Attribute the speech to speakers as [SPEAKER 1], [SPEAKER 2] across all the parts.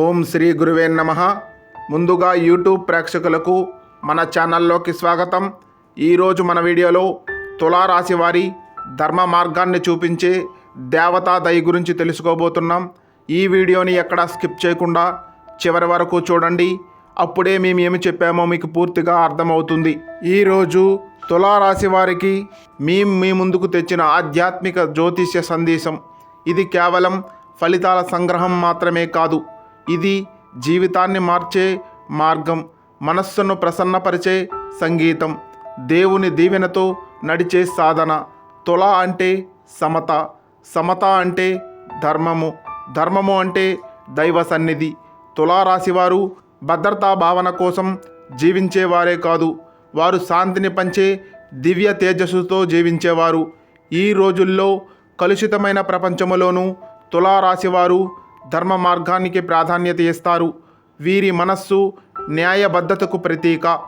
[SPEAKER 1] ఓం శ్రీ గురువే నమ. ముందుగా యూట్యూబ్ ప్రేక్షకులకు మన ఛానల్లోకి స్వాగతం. ఈరోజు మన వీడియోలో తులారాశి వారి ధర్మ మార్గాన్ని చూపించే దేవతా దయ గురించి తెలుసుకోబోతున్నాం. ఈ వీడియోని ఎక్కడా స్కిప్ చేయకుండా చివరి వరకు చూడండి. అప్పుడే మేము ఏమి చెప్పామో మీకు పూర్తిగా అర్థమవుతుంది. ఈరోజు తులారాశి వారికి మేము మీ ముందుకు తెచ్చిన ఆధ్యాత్మిక జ్యోతిష్య సందేశం. ఇది కేవలం ఫలితాల సంగ్రహం మాత్రమే కాదు. ఇది జీవితాన్ని మార్చే మార్గం మనస్సును ప్రసన్నపరిచే సంగీతం దేవుని దీవెనతో నడిచే సాధన. తుల అంటే సమత సమత అంటే ధర్మము ధర్మము అంటే దైవ సన్నిధి. తులారాశివారు భద్రతా భావన కోసం జీవించేవారే కాదు వారు శాంతిని పంచే దివ్య తేజస్సుతో జీవించేవారు. ఈ రోజుల్లో కలుషితమైన ప్రపంచములోనూ తులారాశివారు ధర్మ మార్గానికి ప్రాధాన్యత ఇస్తారు. వీరి మనస్సు న్యాయబద్ధతకు ప్రతీక.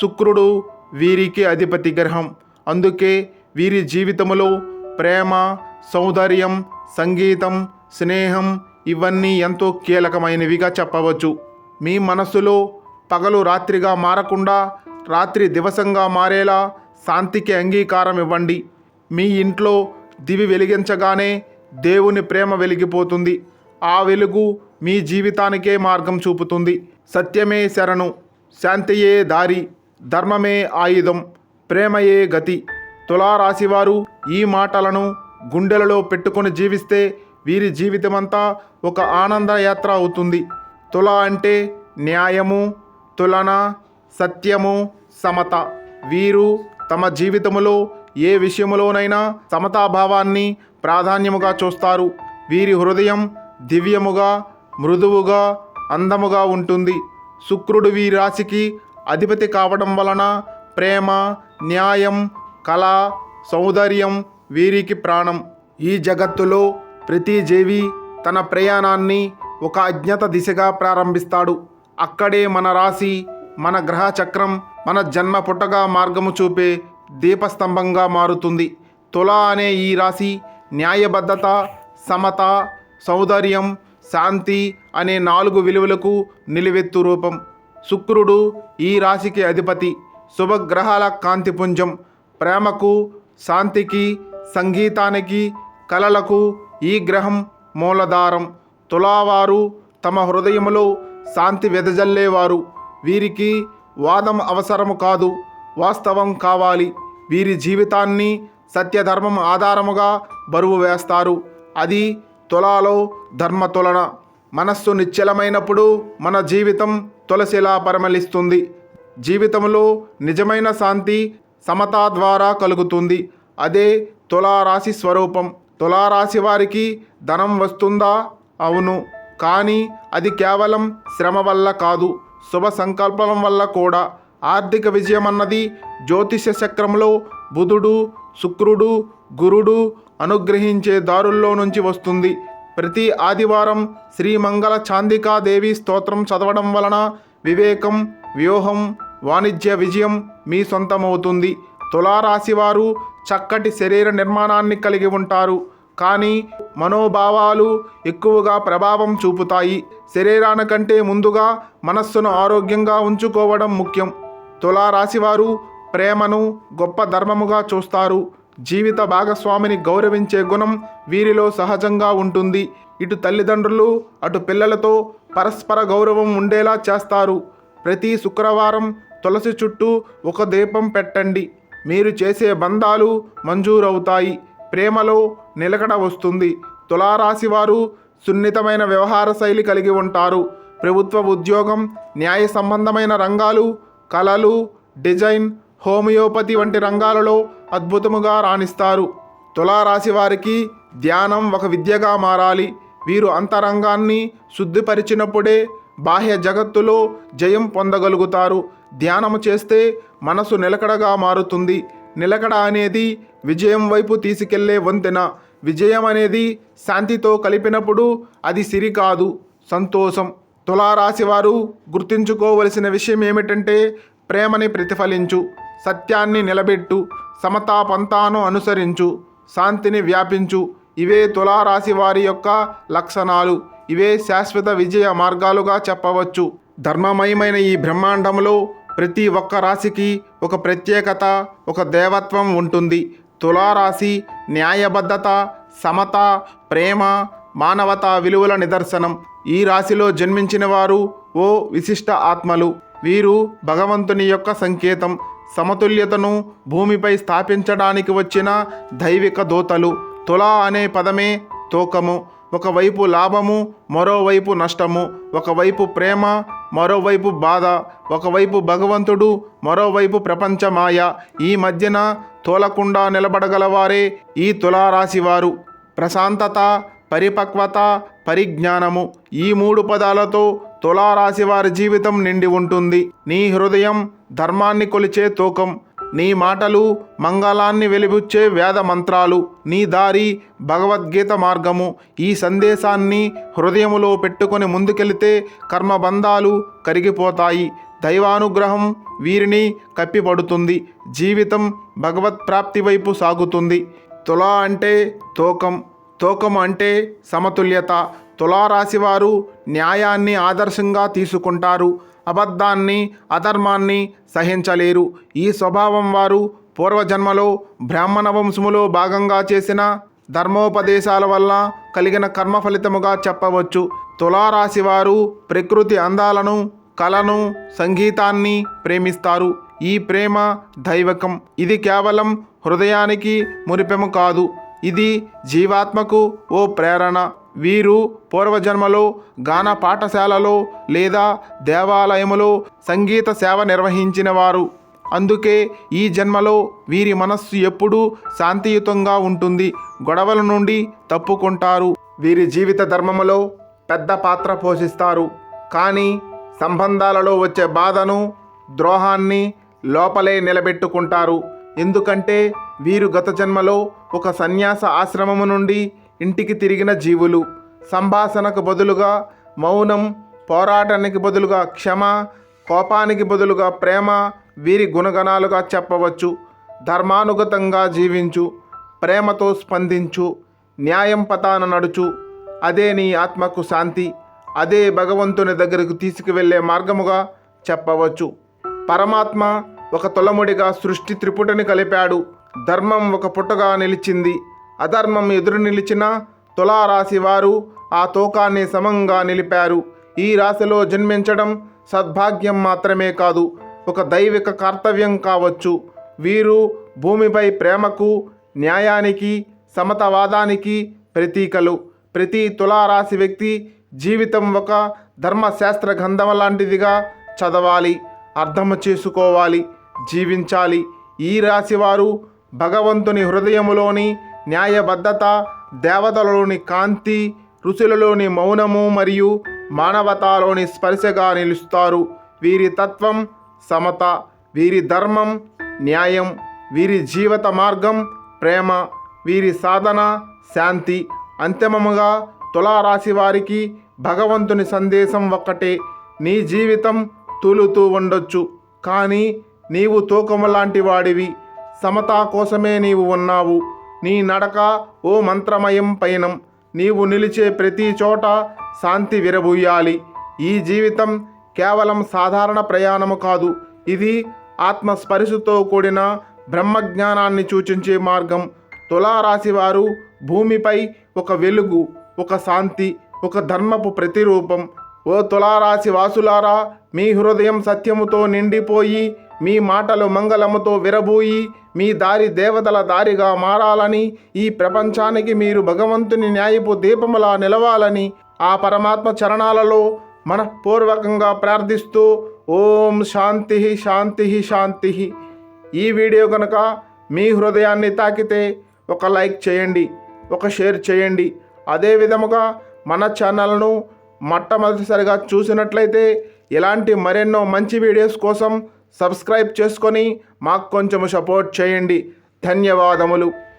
[SPEAKER 1] శుక్రుడు వీరికి అధిపతి గ్రహం. అందుకే వీరి జీవితములో ప్రేమ సౌందర్యం సంగీతం స్నేహం ఇవన్నీ ఎంతో కీలకమైనవిగా చెప్పవచ్చు. మీ మనస్సులో పగలు రాత్రిగా మారకుండా రాత్రి దివసంగా మారేలా శాంతికి అంగీకారం ఇవ్వండి. మీ ఇంట్లో దివి వెలిగించగానే దేవుని ప్రేమ వెలిగిపోతుంది. ఆ వెలుగు మీ జీవితానికే మార్గం చూపుతుంది. సత్యమే శరణు శాంతియే దారి ధర్మమే ఆయుధం ప్రేమయే గతి. తులారాశివారు ఈ మాటలను గుండెలలో పెట్టుకొని జీవిస్తే వీరి జీవితమంతా ఒక ఆనంద యాత్ర అవుతుంది. తుల అంటే న్యాయము తులన సత్యము సమత. వీరు తమ జీవితములో ఏ విషయములోనైనా సమతాభావాన్ని ప్రాధాన్యముగా చూస్తారు. వీరి హృదయం దివ్యముగా మృదువుగా అందముగా ఉంటుంది. శుక్రుడు వీ రాశికి అధిపతి కావడం వలన ప్రేమ న్యాయం కళ సౌందర్యం వీరికి ప్రాణం. ఈ జగత్తులో ప్రతి జీవి తన ప్రయాణాన్ని ఒక అజ్ఞాత దిశగా ప్రారంభిస్తాడు. అక్కడే మన రాశి మన గ్రహ చక్రం మన జన్మ పుట్టగా మార్గము చూపే దీపస్తంభంగా మారుతుంది. తులా అనే ఈ రాశి న్యాయబద్ధత సమత సౌందర్యం శాంతి అనే నాలుగు విలువలకు నిలువెత్తు రూపం. శుక్రుడు ఈ రాశికి అధిపతి. శుభగ్రహాల కాంతిపుంజం ప్రేమకు శాంతికి సంగీతానికి కళలకు ఈ గ్రహం మూలధారం. తులావారు తమ హృదయములో శాంతి వెదజల్లేవారు. వీరికి వాదం అవసరము కాదు వాస్తవం కావాలి. వీరి జీవితాన్ని సత్యధర్మం ఆధారముగా బరువు వేస్తారు. అది తులాలో ధర్మ తులన. మనస్సు నిశ్చలమైనప్పుడు మన జీవితం తులసిలా పరిమళిస్తుంది. జీవితంలో నిజమైన శాంతి సమత ద్వారా కలుగుతుంది. అదే తులారాశి స్వరూపం. తులారాశి వారికి ధనం వస్తుందా? అవును. కానీ అది కేవలం శ్రమ వల్ల కాదు. శుభ సంకల్పం వల్ల కూడా. ఆర్థిక విజయం అన్నది జ్యోతిష చక్రంలో బుధుడు శుక్రుడు గురుడు అనుగ్రహించే దారుల్లో నుంచి వస్తుంది. ప్రతి ఆదివారం శ్రీమంగళ చాందికాదేవి స్తోత్రం చదవడం వలన వివేకం వ్యూహం వాణిజ్య విజయం మీ సొంతమవుతుంది. తులారాశివారు చక్కటి శరీర నిర్మాణాన్ని కలిగి ఉంటారు. కానీ మనోభావాలు ఎక్కువగా ప్రభావం చూపుతాయి. శరీరానికంటే ముందుగా మనస్సును ఆరోగ్యంగా ఉంచుకోవడం ముఖ్యం. తులారాశివారు ప్రేమను గొప్ప ధర్మముగా చూస్తారు. జీవిత భాగస్వామిని గౌరవించే గుణం వీరిలో సహజంగా ఉంటుంది. ఇటు తల్లిదండ్రులు అటు పిల్లలతో పరస్పర గౌరవం ఉండేలా చేస్తారు. ప్రతి శుక్రవారం తులసి చుట్టూ ఒక దీపం పెట్టండి. మీరు చేసే బంధాలు మంజూరవుతాయి. ప్రేమలో నిలకడ వస్తుంది. తులారాశి వారు సున్నితమైన వ్యవహార శైలి కలిగి ఉంటారు. ప్రభుత్వ ఉద్యోగం న్యాయ సంబంధమైన రంగాలు కళలు డిజైన్ హోమియోపతి వంటి రంగాలలో అద్భుతముగా రాణిస్తారు. తులారాశి వారికి ధ్యానం ఒక విద్యగా మారాలి. వీరు అంతరంగాన్ని శుద్ధిపరిచినప్పుడే బాహ్య జగత్తులో జయం పొందగలుగుతారు. ధ్యానము చేస్తే మనసు నిలకడగా మారుతుంది. నిలకడ అనేది విజయం వైపు తీసుకెళ్ళే వంతెన. విజయం అనేది శాంతితో కలిపినప్పుడు అది సిరి కాదు సంతోషం. తులారాశి వారు గుర్తుంచుకోవలసిన విషయం ఏమిటంటే ప్రేమని ప్రతిఫలించు. సత్యాన్ని నిలబెట్టు సమతా పంతాను అనుసరించు శాంతిని వ్యాపించు. ఇవే తులారాశి వారి యొక్క లక్షణాలు. ఇవే శాశ్వత విజయ మార్గాలుగా చెప్పవచ్చు. ధర్మమయమైన ఈ బ్రహ్మాండంలో ప్రతి ఒక్క రాశికి ఒక ప్రత్యేకత ఒక దేవత్వం ఉంటుంది. తులారాశి న్యాయబద్ధత సమత ప్రేమ మానవత విలువల నిదర్శనం. ఈ రాశిలో జన్మించిన వారు ఓ విశిష్ట ఆత్మలు. వీరు భగవంతుని యొక్క సంకేతం. సమతుల్యతను భూమిపై స్థాపించడానికి వచ్చిన దైవిక దూతలు. తుల అనే పదమే తూకము. ఒకవైపు లాభము మరోవైపు నష్టము. ఒకవైపు ప్రేమ మరోవైపు బాధ. ఒకవైపు భగవంతుడు మరోవైపు ప్రపంచమాయ. ఈ మధ్యన తోలకుండా నిలబడగలవారే ఈ తులారాశివారు. ప్రశాంతత పరిపక్వత పరిజ్ఞానము. ఈ మూడు పదాలతో తులారాశి వారి జీవితం నిండి ఉంటుంది. నీ హృదయం ధర్మాన్ని కొలిచే తూకం నీ మాటలు మంగళాన్ని వెలిబుచ్చే వేద మంత్రాలు నీ దారి భగవద్గీత మార్గము. ఈ సందేశాన్ని హృదయములో పెట్టుకొని ముందుకెళితే కర్మబంధాలు కరిగిపోతాయి. దైవానుగ్రహం వీరిని కప్పిపడుతుంది. జీవితం భగవత్ ప్రాప్తి వైపు సాగుతుంది. తులా అంటే తూకం తూకం అంటే సమతుల్యత. తులారాశివారు న్యాయాన్ని ఆదర్శంగా తీసుకుంటారు. అబద్ధాన్ని అధర్మాన్ని సహించలేరు. ఈ స్వభావం వారు పూర్వజన్మలో బ్రాహ్మణ వంశములో భాగంగా చేసిన ధర్మోపదేశాల వల్ల కలిగిన కర్మ ఫలితముగా చెప్పవచ్చు. తులారాశి వారు ప్రకృతి అందాలను కళను సంగీతాన్ని ప్రేమిస్తారు. ఈ ప్రేమ దైవకం. ఇది కేవలం హృదయానికి మురిపెము కాదు. ఇది జీవాత్మకు ఓ ప్రేరణ. వీరు పూర్వజన్మలో గాన పాఠశాలలో లేదా దేవాలయములో సంగీత సేవ నిర్వహించిన వారు అందుకే ఈ జన్మలో వీరి మనస్సు ఎప్పుడూ శాంతియుతంగా ఉంటుంది. గొడవల నుండి తప్పుకుంటారు. వీరి జీవిత ధర్మములో పెద్ద పాత్ర పోషిస్తారు. కానీ సంబంధాలలో వచ్చే బాధను ద్రోహాన్ని లోపలే నిలబెట్టుకుంటారు. ఎందుకంటే వీరు గత జన్మలో ఒక సన్యాస ఆశ్రమము నుండి ఇంటికి తిరిగిన జీవులు సంభాషణకు బదులుగా మౌనం పోరాటానికి బదులుగా క్షమ కోపానికి బదులుగా ప్రేమ వీరి గుణగణాలుగా చెప్పవచ్చు. ధర్మానుగతంగా జీవించు ప్రేమతో స్పందించు న్యాయం పతాన నడుచు. అదే నీ ఆత్మకు శాంతి అదే భగవంతుని దగ్గరకు తీసుకువెళ్ళే మార్గముగా చెప్పవచ్చు. పరమాత్మ ఒక తొలముడిగా సృష్టి త్రిపుటని కలిపాడు. ధర్మం ఒక పుట్టగా నిలిచింది. అధర్మం ఎదురు నిలిచిన తులారాశి వారు ఆ తోకాన్ని సమంగా నిలిపారు. ఈ రాశిలో జన్మించడం సద్భాగ్యం మాత్రమే కాదు ఒక దైవిక కర్తవ్యం కావచ్చు. వీరు భూమిపై ప్రేమకు న్యాయానికి సమతవాదానికి ప్రతీకలు. ప్రతి తులారాశి వ్యక్తి జీవితం ఒక ధర్మశాస్త్ర గ్రంథం లాంటిదిగా చదవాలి అర్థం చేసుకోవాలి జీవించాలి. ఈ రాశివారు భగవంతుని హృదయములోని న్యాయబద్ధత దేవతలలోని కాంతి ఋషులలోని మౌనము మరియు మానవతాలోని స్పర్శగా నిలుస్తారు. వీరి తత్వం సమత వీరి ధర్మం న్యాయం వీరి జీవిత మార్గం ప్రేమ వీరి సాధన శాంతి. అంతిమముగా తులారాశి వారికి భగవంతుని సందేశం ఒక్కటే నీ జీవితం తూలుతూ ఉండొచ్చు. కానీ నీవు తూకము లాంటి వాడివి సమతా కోసమే నీవు ఉన్నావు. నీ నడక ఓ మంత్రమయం పయనం. నీవు నిలిచే ప్రతి చోట శాంతి విరబూయాలి. ఈ జీవితం కేవలం సాధారణ ప్రయాణము కాదు. ఇది ఆత్మస్పరిశతో కూడిన బ్రహ్మజ్ఞానాన్ని సూచించే మార్గం. తులారాశి వారు భూమిపై ఒక వెలుగు ఒక శాంతి ఒక ధర్మపు ప్రతిరూపం. ఓ తులారాశి వాసులారా మీ హృదయం సత్యముతో నిండిపోయి మీ మాటలు మంగళముతో విరబూయి మీ దారి దేవతల దారిగా మారాలని ఈ ప్రపంచానికి మీరు భగవంతుని న్యాయపు దీపములా నిలవాలని ఆ పరమాత్మ చరణాలలో మనఃపూర్వకంగా ప్రార్థిస్తూ ఓం శాంతి శాంతి శాంతి. ఈ వీడియో కనుక మీ హృదయాన్ని తాకితే ఒక లైక్ చేయండి ఒక షేర్ చేయండి. అదే విధముగా మన ఛానల్ను మొట్టమొదటిసారిగా చూసినట్లయితే ఇలాంటి మరెన్నో మంచి వీడియోస్ కోసం సబ్స్క్రైబ్ చేసుకొని మాకు కొంచెం సపోర్ట్ చేయండి. ధన్యవాదములు.